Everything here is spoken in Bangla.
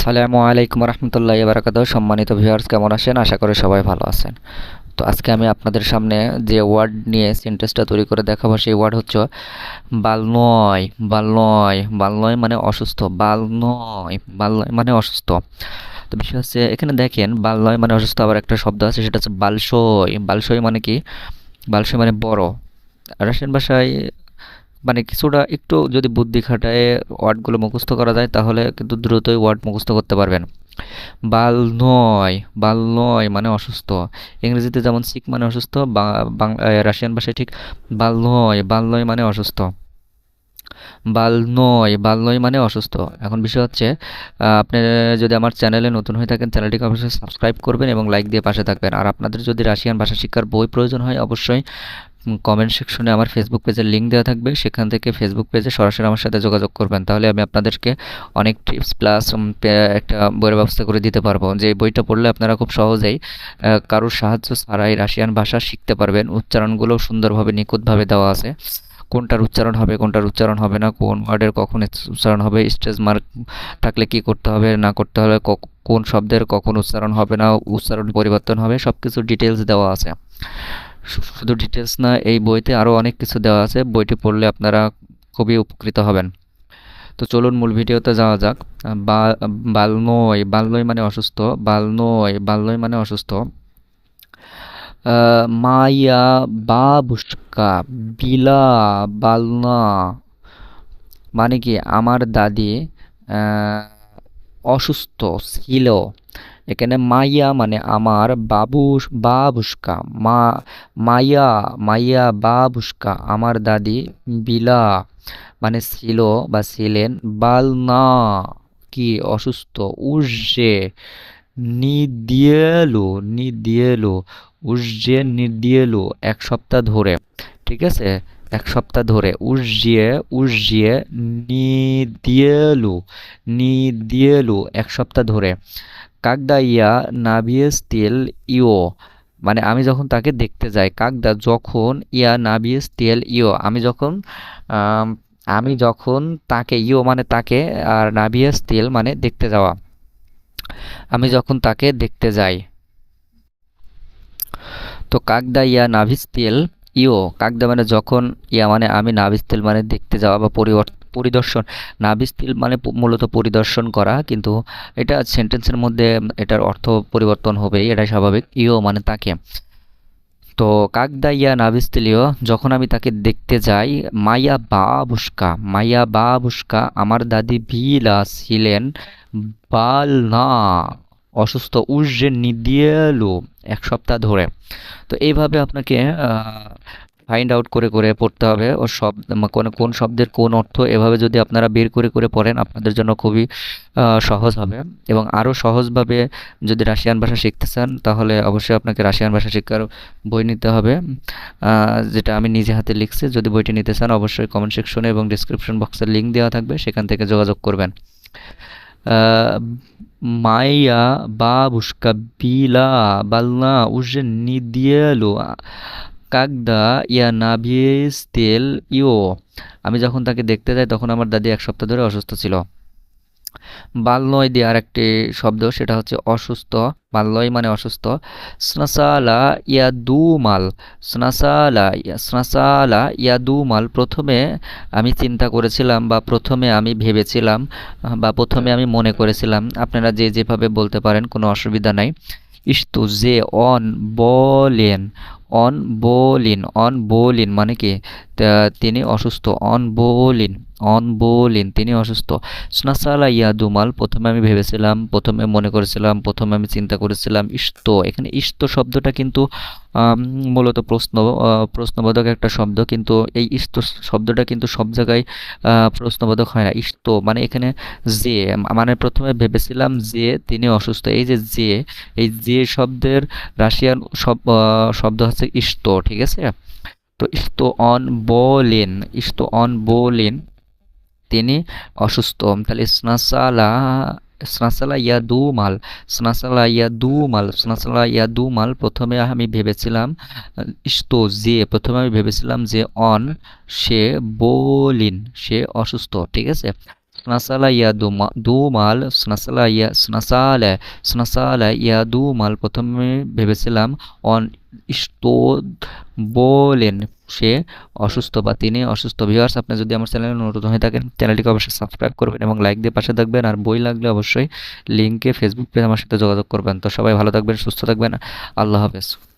আসসালামু আলাইকুম রহমতুল্লাহ বারাকাত সম্মানিত ভিউয়ার্স কেমন আছেন? আশা করি সবাই ভালো আছেন। তো আজকে আমি আপনাদের সামনে যে ওয়ার্ড নিয়ে সেন্টেন্সটা তৈরি করে দেখাবো, সেই ওয়ার্ড হচ্ছে বাল নয় বাল নয় বাল নয় মানে অসুস্থ। বাল নয় বাল নয় মানে অসুস্থ। তো বিষয় হচ্ছে, এখানে দেখেন বাল নয় মানে অসুস্থ আবার একটা শব্দ আছে, সেটা হচ্ছে বালসই বালসই মানে কি? বালসই মানে বড়। রাশিয়ান ভাষায় মানে কিছুটা একটু যদি বুদ্ধি খাটায় ওয়ার্ডগুলো মুখস্থ করা যায়, তাহলে কিন্তু দ্রুতই ওয়ার্ড মুখস্থ করতে পারবেন। বাল নয় বাল নয় মানে অসুস্থ। ইংরেজিতে যেমন সিক মানে অসুস্থ রাশিয়ান ভাষায় ঠিক বাল নয় বাল নয় মানে অসুস্থ। বাল নয় বাল নয় মানে অসুস্থ। এখন বিষয় হচ্ছে আপনি যদি আমার চ্যানেলে নতুন হয়ে থাকেন, চ্যানেলটিকে অবশ্যই সাবস্ক্রাইব করবেন এবং লাইক দিয়ে পাশে থাকবেন। আর আপনাদের যদি রাশিয়ান ভাষা শিক্ষার বই প্রয়োজন হয়, অবশ্যই কমেন্ট সেকশনে আমার ফেসবুক পেজের লিঙ্ক দেওয়া থাকবে। সেখান থেকে ফেসবুক পেজে সরাসরি আমার সাথে যোগাযোগ করবেন। তাহলে আমি আপনাদেরকে অনেক টিপস প্লাস একটা বইয়ের ব্যবস্থা করে দিতে পারব। যে বইটা পড়লে আপনারা খুব সহজেই কারোর সাহায্য ছাড়াই রাশিয়ান ভাষা শিখতে পারবেন। উচ্চারণগুলো সুন্দরভাবে, নিখুঁতভাবে দেওয়া আছে। কোনটার উচ্চারণ হবে, কোনটার উচ্চারণ হবে না, কোন ওয়ার্ডের কখন উচ্চারণ হবে স্টেজ মার্ক থাকলে কি করতে হবে, না করতে হবে কোন শব্দের কখন উচ্চারণ হবে না, উচ্চারণ পরিবর্তন হবে সব কিছু ডিটেলস দেওয়া আছে। শুধু ডিটেলস না, এই বইতে আরও অনেক কিছু দেওয়া আছে। বইটি পড়লে আপনারা খুবই উপকৃত হবেন। তো চলুন মূল ভিডিওতে যাওয়া যাক। বালনয় বালনয় মানে অসুস্থ বালনয় বালনয় মানে অসুস্থ। মায়া, বাবুস্কা, বিলা, বালনা মানে কি? আমার দাদি অসুস্থ, ছিল। এখানে মাইয়া মানে আমার বাবু বাবুস্কা। মা, মাইয়া মাইয়া বাবুস্কা, আমার দাদি বিলা মানে ছিল বা ছিলেন বালনা। কি অসুস্থ, উর্জে নিদিয়েলো নিদিয়েলো, উর্জে নিদিয়েলো, এক সপ্তাহ ধরে। ঠিক আছে? এক সপ্তাহ ধরে। উর্জিয়ে উর্জিয়ে নিদিয়েলো নিদিয়েলো, এক সপ্তাহ ধরে। কাকদা ইয়া নাভিয়েস তেল ইও মানে আমি যখন তাকে দেখতে যাই, কাকদা যখন ইয়া নাভিয়েস তেল ইও আমি যখন আমি যখন তাকে ইও মানে তাকে আর নাভিয়েস তেল মানে দেখতে যাওয়া। আমি যখন তাকে দেখতে যাই। তো কাকদা ইয়া নাভিস তেল ইও কাকদা মানে যখন ইয়া মানে আমি নাভিস তেল মানে দেখতে যাওয়া বা পরিবর্তন পরিদর্শন নাভিস মানে মূলত পরিদর্শন করা, কিন্তু এটা সেন্টেন্সের মধ্যে এটার অর্থ পরিবর্তন হবে এটাই স্বাভাবিক, ইও মানে তাকে। তো কাকদাইয়া নাভিস্তিলিও যখন আমি তাকে দেখতে যাই মাইয়া বা বুস্কা মাইয়া বা বুস্কা আমার দাদি ভিলা ছিলেন বাল না অসুস্থ, উর্জে নিদিয়েলো, এক সপ্তাহ ধরে। তো এইভাবে আপনাকে ফাইন্ড আউট করে করে পড়তে হবে। ও সব কোন কোন শব্দের কোন অর্থ এভাবে যদি আপনারা বের করে করে পড়েন, আপনাদের জন্য খুবই সহজ হবে। এবং আরও সহজভাবে যদি রাশিয়ান ভাষা শিখতে চান, তাহলে অবশ্যই আপনাকে রাশিয়ান ভাষা শিক্ষার বই নিতে হবে। যেটা আমি নিজে হাতে লিখছি। যদি বইটি নিতে চান, অবশ্যই কমেন্ট সেকশনে এবং ডিসক্রিপশন বক্সের লিঙ্ক দেওয়া থাকবে। সেখান থেকে যোগাযোগ করবেন। মাইয়া বাবুস্কা বিলা বালনা উজে নিদিয়েলো কাকদা ইয়া নাভিস তেল ইও। আমি যখন তাকে দেখতে যাই, তখন আমার দাদি এক সপ্তাহ ধরে অসুস্থ ছিল। বাল্যয় দিয়ে আরেকটি শব্দ, সেটা হচ্ছে অসুস্থ। বাল্যয় মানে অসুস্থ। স্নাসালা ইয়া দু মাল। স্নাসালা স্নাসালা ইয়া দু মাল। প্রথমে আমি চিন্তা করেছিলাম বা প্রথমে আমি ভেবেছিলাম বা প্রথমে আমি মনে করেছিলাম, আপনারা যে যেভাবে বলতে পারেন, কোনো অসুবিধা নাই। ইস্তু যে অন বলেন। অন বোলিন অন বোলিন মানে কি? তিনি অসুস্থ অন বোলিন অন বোলিন, তিনি অসুস্থ। স্নাসালা দুমাল প্রথমে আমি ভেবেছিলাম, প্রথমে মনে করেছিলাম, প্রথমে আমি চিন্তা করেছিলাম ইস্ত এখানে ইস্ত শব্দটা কিন্তু মূলত প্রশ্ন প্রশ্নবোধক একটা শব্দ, কিন্তু এই ইস্ত শব্দটা কিন্তু সব জায়গায় প্রশ্নবোধক হয় না। ইস্ত মানে এখানে যে মানে প্রথমে ভেবেছিলাম যে, তিনি অসুস্থ। এই যে যে, এই যে শব্দের রাশিয়ান শব্দ হচ্ছে ইস্ত ঠিক আছে? তো ইস্তো অন বোলেন ইস্ত অন বোলেন তিনি অসুস্থ। তাহলে স্নাসালা স্নাসালা ইয়া দু মাল স্নাসালা ইয়া দু মাল স্নাসালা ইয়া দু মাল প্রথমে আমি ভেবেছিলাম ইস্তো যে, প্রথমে আমি ভেবেছিলাম যে অন, সে বোলিন, সে অসুস্থ, ঠিক আছে? স্নাসালা ইয়া দুমা দুমাল, স্নাসালা ইয়া, স্নাসালে স্নাসালে ইয়া দু মাল প্রথমে ভেবেছিলাম অন ইস্তো বলেন। সে অসুস্থ বা তিনি অসুস্থ। ভিউয়ার্স আপনি যদি আমার চ্যানেলে নতুন হয়ে থাকেন, চ্যানেলটিকে অবশ্যই সাবস্ক্রাইব করবেন এবং লাইক দিয়ে পাশে থাকবেন। আর বই লাগলে অবশ্যই লিঙ্কে ফেসবুক পেজ আমার সাথে যোগাযোগ করবেন। তো সবাই ভালো থাকবেন, সুস্থ থাকবেন। আল্লাহ হাফেজ।